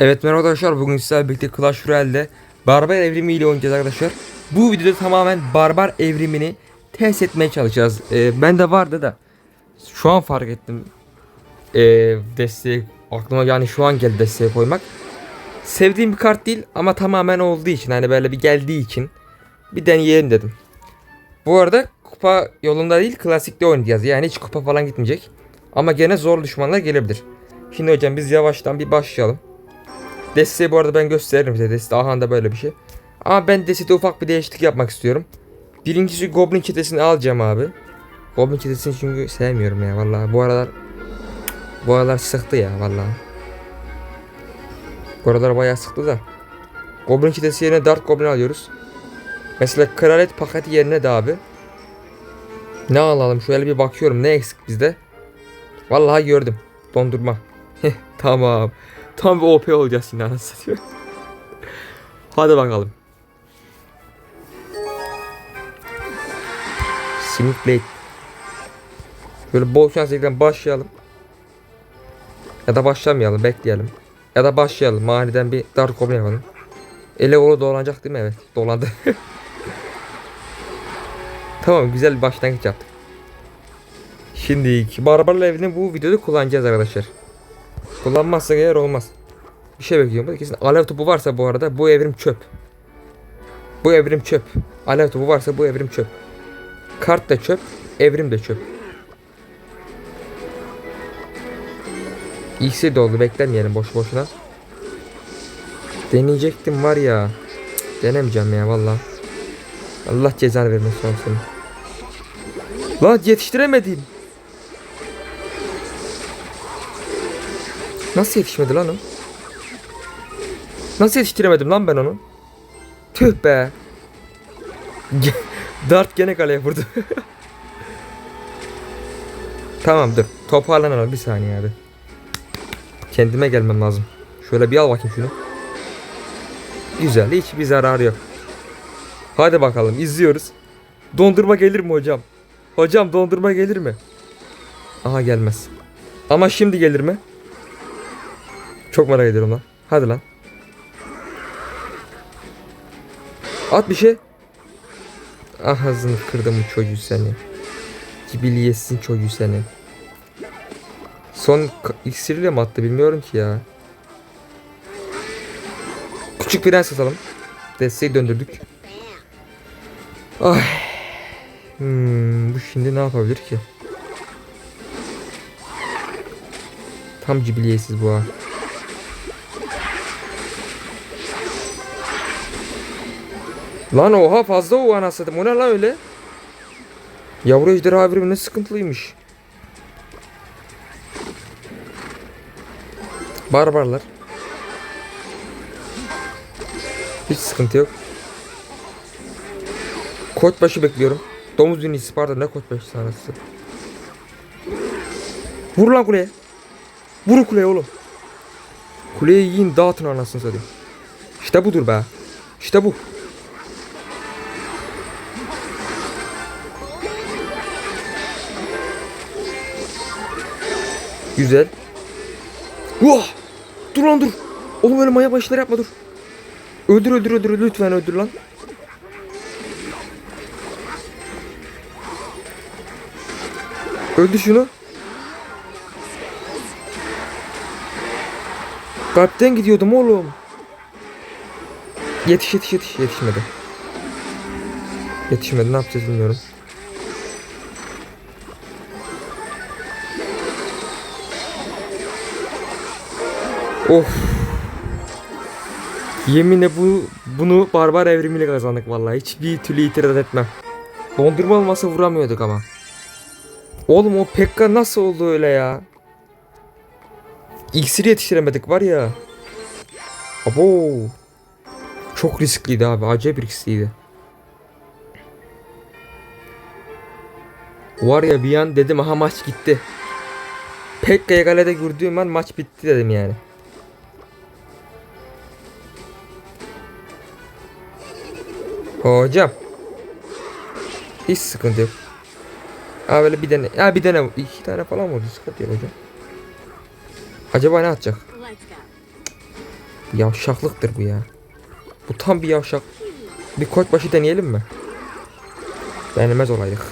Evet merhaba arkadaşlar bugün sizlerle birlikte Clash Royale'de Barbar evrimi ile oynayacağız arkadaşlar. Bu videoda tamamen Barbar evrimini test etmeye çalışacağız. Ee, ben de vardı da şu an fark ettim. Ee, desteği aklıma yani şu an geldi desteğe koymak. Sevdiğim bir kart değil ama tamamen olduğu için hani böyle bir geldiği için bir deneyelim dedim. Bu arada kupa yolunda değil klasikte oynayacağız. Yani hiç kupa falan gitmeyecek. Ama gene zor düşmanlar gelebilir. Şimdi hocam biz yavaştan bir başlayalım. Desteği bu arada ben gösteririm size. Deste Ahan'da böyle bir şey. Ama ben destede ufak bir değişiklik yapmak istiyorum. Birincisi Goblin çetesini alacağım abi. Goblin çetesini çünkü sevmiyorum ya vallahi. Bu aralar bu aralar sıktı ya vallahi. Bu aralar bayağı sıktı da. Goblin çetesi yerine Dark Goblin alıyoruz. Mesela Kralet paketi yerine de abi. Ne alalım? Şöyle bir bakıyorum. Ne eksik bizde? Vallahi gördüm. Dondurma. tamam. Tam bir OP olacağız yine anasını. Hadi bakalım. Sneak Blade. Böyle bol şans ekran başlayalım. Ya da başlamayalım bekleyelim. Ya da başlayalım. Maniden bir Dark Goblin yapalım. Ele oğlu dolanacak değil mi? Evet dolandı. tamam güzel bir başlangıç yaptık. Şimdi Barbarla evini bu videoda kullanacağız arkadaşlar. Kullanmazsak eğer olmaz. Bir şey bekliyorum. Kesin alev topu varsa bu arada bu evrim çöp. Bu evrim çöp. Alev topu varsa bu evrim çöp. Kart da çöp. Evrim de çöp. İkisi de oldu. Beklemeyelim boş boşuna. Deneyecektim var ya. Denemeyeceğim ya valla. Allah cezanı vermesin seni. Lan yetiştiremedim. Nasıl yetişmedi lan o? Nasıl yetiştiremedim lan ben onu? Tüh be. Dart gene kaleye vurdu. tamam dur. Toparlanalım bir saniye abi. Kendime gelmem lazım. Şöyle bir al bakayım şunu. Güzel. Hiçbir zararı yok. Hadi bakalım izliyoruz. Dondurma gelir mi hocam? Hocam dondurma gelir mi? Aha gelmez. Ama şimdi gelir mi? Çok merak ediyorum lan. Hadi lan. At bir şey. Ah ağzını kırdım bu çocuğu seni. Cibiliyesin çocuğu seni. Son iksiriyle mi attı bilmiyorum ki ya. Küçük prens atalım. Desteği döndürdük. Ay. Hmm, bu şimdi ne yapabilir ki? Tam cibiliyetsiz bu ha. Lan oha fazla o anasını. O ne lan öyle? Yavru ejderha evrimi ne sıkıntılıymış. Barbarlar. Hiç sıkıntı yok. Koçbaşı bekliyorum. Domuz ünlüsü pardon ne koçbaşı sanatçısı. Vur lan kuleye. Vur kuleye oğlum. Kuleyi yiyin dağıtın anasını satayım. İşte budur be. İşte bu. Güzel. Vah! Dur lan dur. Oğlum öyle maya başları yapma dur. Öldür öldür öldür lütfen öldür lan. Öldür şunu. Kalpten gidiyordum oğlum. Yetiş yetiş yetiş yetişmedi. Yetişmedi ne yapacağız bilmiyorum. Of. Yeminle bu bunu barbar evrimiyle kazandık vallahi. Hiçbir türlü itiraz etmem. Dondurma olmasa vuramıyorduk ama. Oğlum o Pekka nasıl oldu öyle ya? İksiri yetiştiremedik var ya. Abo. Çok riskliydi abi. Acayip riskliydi. Var ya bir an dedim aha maç gitti. Pekka'ya kalede gördüğüm an maç bitti dedim yani. Hocam. Hiç sıkıntı yok. Ha böyle bir tane, ya bir tane, iki tane falan vurdu sıkıntı yok hocam. Acaba ne atacak? Yavşaklıktır bu ya. Bu tam bir yavşak. Bir koçbaşı deneyelim mi? Denemez olaydık.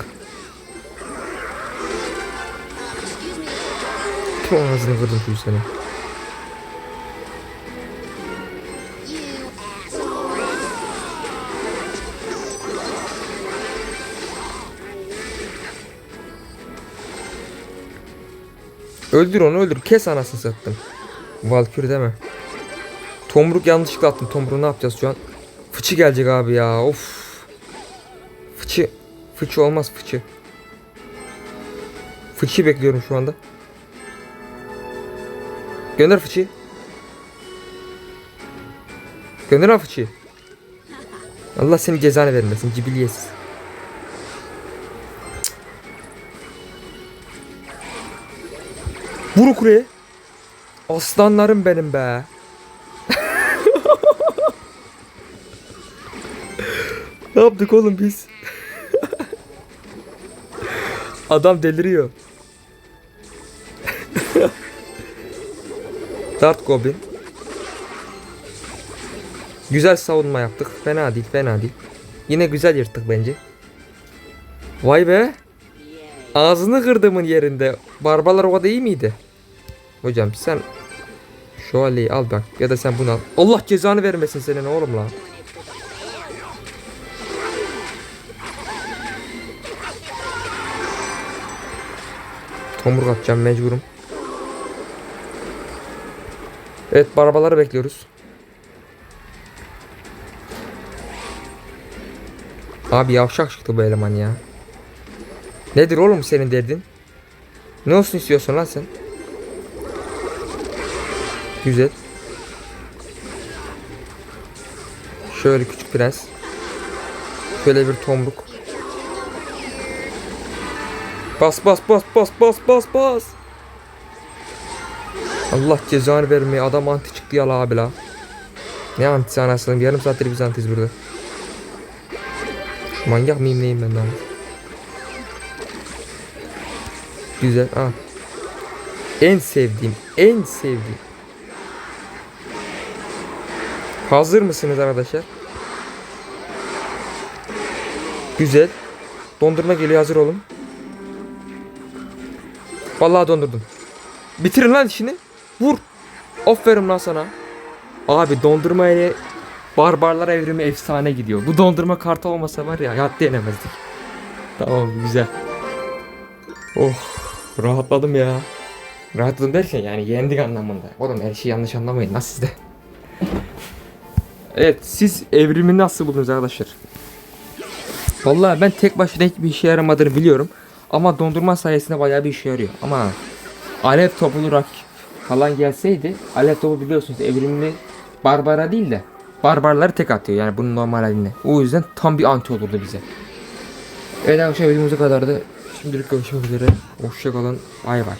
Tüm ağzını kırdım şu seni. Öldür onu öldür. Kes anasını sattım. Valkür deme. Tomruk yanlışlıkla attım. Tomruğu ne yapacağız şu an? Fıçı gelecek abi ya. Of. Fıçı. Fıçı olmaz fıçı. Fıçı bekliyorum şu anda. Gönder fıçı. Gönder lan fıçı. Allah senin cezanı vermesin cibiliyetsiz. Vurun kuleye. Aslanlarım benim be. ne yaptık oğlum biz? Adam deliriyor. Dart Goblin. Güzel savunma yaptık. Fena değil, fena değil. Yine güzel yırttık bence. Vay be. Ağzını kırdımın yerinde. Barbalar o kadar iyi miydi? Hocam sen şövalyeyi al bak ya da sen bunu al. Allah cezanı vermesin senin oğlum lan. Tomruk atacağım mecburum. Evet barbaları bekliyoruz. Abi yavşak çıktı bu eleman ya. Nedir oğlum senin derdin? Ne olsun istiyorsun lan sen? Güzel. Şöyle küçük prens. Şöyle bir tomruk. Bas bas bas bas bas bas bas. Allah cezanı vermeye adam anti çıktı ya la abi la. Ne antisi anasını yarım saattir biz antiyiz burada. Manyak mıyım neyim ben lan? Güzel ha. En sevdiğim, en sevdiğim. Hazır mısınız arkadaşlar? Güzel. Dondurma geliyor hazır olun. Vallahi dondurdum. Bitirin lan işini. Vur. Aferin lan sana. Abi dondurma ile barbarlar evrimi efsane gidiyor. Bu dondurma kartı olmasa var ya hayatta yenemezdik. Tamam güzel. Oh rahatladım ya. Rahatladım derken yani yendik anlamında. Oğlum her şeyi yanlış anlamayın lan siz de. Evet siz evrimi nasıl buldunuz arkadaşlar? Vallahi ben tek başına hiçbir işe yaramadığını biliyorum. Ama dondurma sayesinde bayağı bir işe yarıyor. Ama alev topulu rakip falan gelseydi alev topu biliyorsunuz evrimli barbara değil de barbarları tek atıyor yani bunun normal halinde. O yüzden tam bir anti olurdu bize. Evet arkadaşlar videomuz kadardı. Şimdilik görüşmek üzere. Hoşçakalın. Bay bay.